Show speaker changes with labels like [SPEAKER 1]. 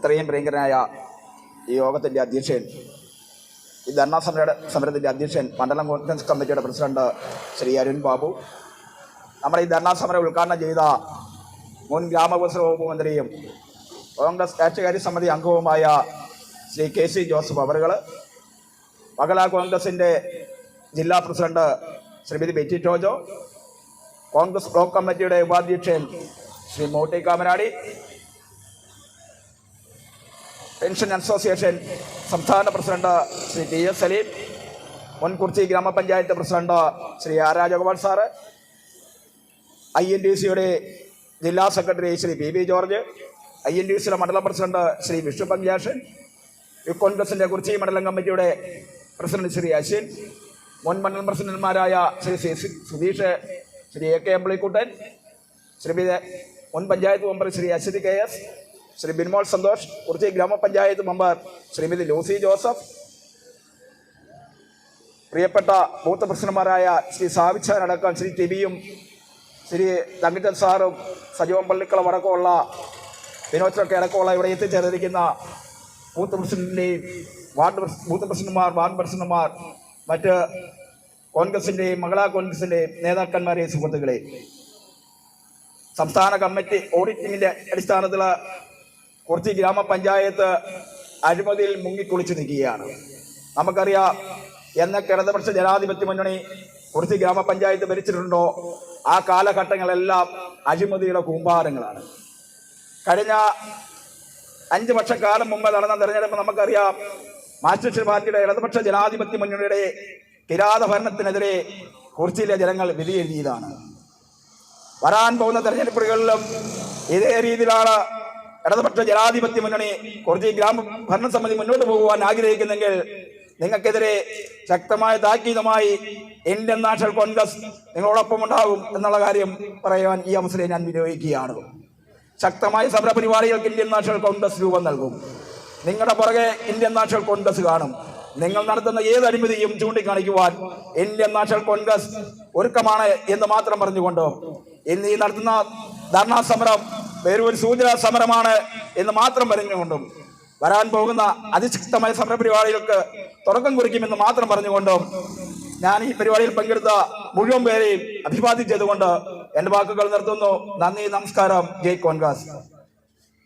[SPEAKER 1] എത്രയും പ്രിയങ്കരനായ ഈ യോഗത്തിന്റെ അധ്യക്ഷൻ ഈ ധർണാ സമര സമരത്തിന്റെ അധ്യക്ഷൻ മണ്ഡലം കോൺഫറൻസ് കമ്മിറ്റിയുടെ പ്രസിഡന്റ് ശ്രീ അരുൺ ബാബു നമ്മുടെ ഈ ധർണാ സമരം ഉദ്ഘാടനം ചെയ്ത മുൻ ഗ്രാമവികസന വകുപ്പ് മന്ത്രിയും കോൺഗ്രസ് രാഷ്ട്രീയകാര്യ സമിതി അംഗവുമായ ശ്രീ കെ സി ജോസഫ് അവറുകൾ മകള കോൺഗ്രസിന്റെ ജില്ലാ president Shrimati Betty Tojo Congress block കമ്മിറ്റിയുടെ ഉപാധ്യക്ഷൻ ശ്രീ മോട്ടി കാമനാടി പെൻഷൻ അസോസിയേഷൻ സംസ്ഥാന president Shri T S Salim മുൻകുർച്ചി ഗ്രാമപഞ്ചായത്ത് president Shri R Rajagopal sir I N D സിയുടെ ജില്ലാ secretary Shri P B George I N D സിയുടെ മണ്ഡലം പ്രസിഡന്റ് ശ്രീ വിഷ്ണു പഞ്ചാഷൻ യൂത്ത് കോൺഗ്രസിന്റെ കുർച്ചി മണ്ഡലം കമ്മിറ്റിയുടെ പ്രസിഡന്റ് ശ്രീ അശ്വിൻ മുൻ മണ്ഡലം പ്രസിഡന്റുമാരായ Shri C- Sudheesh Shri A K Ambilikuttan Shri മുൻ panchayat member Shri Aswathi K S Shri Binmol Santhosh Kurichi ഗ്രാമപഞ്ചായത്ത് മെമ്പർ ശ്രീമതി ലൂസി ജോസഫ്. പ്രിയപ്പെട്ട ബൂത്ത് പ്രസിഡന്റുമാരായ ശ്രീ സാവിച്ചാനടക്കം ശ്രീ ടിബിയും ശ്രീ തങ്കച്ചൻ സാറും സജീവൻ പള്ളിക്കളം അടക്കമുള്ള വിനോദൊക്കെ അടക്കമുള്ള ഇവിടെ എത്തിച്ചേർന്നിരിക്കുന്ന ബൂത്ത് പ്രസിഡന്റിന്റെയും വാർഡ് മൂത്ത പ്രസിഡന്റുമാർ വാർഡ് പ്രസിഡന്റുമാർ മറ്റ് കോൺഗ്രസിന്റെയും മഹിളാ കോൺഗ്രസിന്റെയും നേതാക്കന്മാരെയും സുഹൃത്തുക്കളെ സംസ്ഥാന കമ്മിറ്റി ഓഡിറ്റിങ്ങിന്റെ അടിസ്ഥാനത്തിൽ കുറച്ച് ഗ്രാമപഞ്ചായത്ത് അഴിമതിയിൽ മുങ്ങിക്കുളിച്ച് നിൽക്കുകയാണ്. നമുക്കറിയാം എന്നൊക്കെ ഇടതുപക്ഷ ജനാധിപത്യ മുന്നണി കുറച്ച് ഗ്രാമപഞ്ചായത്ത് ഭരിച്ചിട്ടുണ്ടോ? ആ കാലഘട്ടങ്ങളെല്ലാം അഴിമതിയുടെ കൂമ്പാരങ്ങളാണ്. കഴിഞ്ഞ അഞ്ച് വർഷക്കാലം മുമ്പ് നടന്ന തെരഞ്ഞെടുപ്പ് നമുക്കറിയാം മാർക്സിസ്റ്റ് പാർട്ടിയുടെ ഇടതുപക്ഷ ജനാധിപത്യ മുന്നണിയുടെ കിരാത ഭരണത്തിനെതിരെ കുറിച്ചിയിലെ ജനങ്ങൾ വിധിയെഴുതിയതാണ് വരാൻ പോകുന്ന തെരഞ്ഞെടുപ്പുകളിലും ഇതേ രീതിയിലാണ് ഇടതുപക്ഷ ജനാധിപത്യ മുന്നണി കുറച്ച് ഗ്രാമ ഭരണസമിതി മുന്നോട്ട് പോകുവാൻ ആഗ്രഹിക്കുന്നെങ്കിൽ നിങ്ങൾക്കെതിരെ ശക്തമായ താക്കീതുമായി ഇന്ത്യൻ നാഷണൽ കോൺഗ്രസ് നിങ്ങളോടൊപ്പം ഉണ്ടാകും എന്നുള്ള കാര്യം പറയാൻ ഈ അവസരം ഞാൻ വിനിയോഗിക്കുകയാണ്. ശക്തമായ സമരപരിപാടികൾക്ക് ഇന്ത്യൻ നാഷണൽ കോൺഗ്രസ് രൂപം നൽകും. നിങ്ങളുടെ പുറകെ ഇന്ത്യൻ നാഷണൽ കോൺഗ്രസ് കാണും. നിങ്ങൾ നടത്തുന്ന ഏത് അഴിമതിയും ചൂണ്ടിക്കാണിക്കുവാൻ ഇന്ത്യൻ നാഷണൽ കോൺഗ്രസ് ഒരുക്കമാണ് എന്ന് മാത്രം പറഞ്ഞുകൊണ്ട് ഇന്ന് ഈ നടത്തുന്ന ധർണാ സമരം വേറെ ഒരു സൂചനാ സമരമാണ് എന്ന് മാത്രം പറഞ്ഞുകൊണ്ടും വരാൻ പോകുന്ന അതിശക്തമായ സമരപരിപാടികൾക്ക് തുടക്കം കുറിക്കുമെന്ന് മാത്രം പറഞ്ഞുകൊണ്ടും ഞാൻ ഈ പരിപാടിയിൽ പങ്കെടുത്ത മുഴുവൻ പേരെയും അഭിവാദ്യം ചെയ്തുകൊണ്ട് എന്റെ വാക്കുകൾ നിർത്തുന്നു. നന്ദി നമസ്കാരം. ജയ് കോൺഗ്രസ്.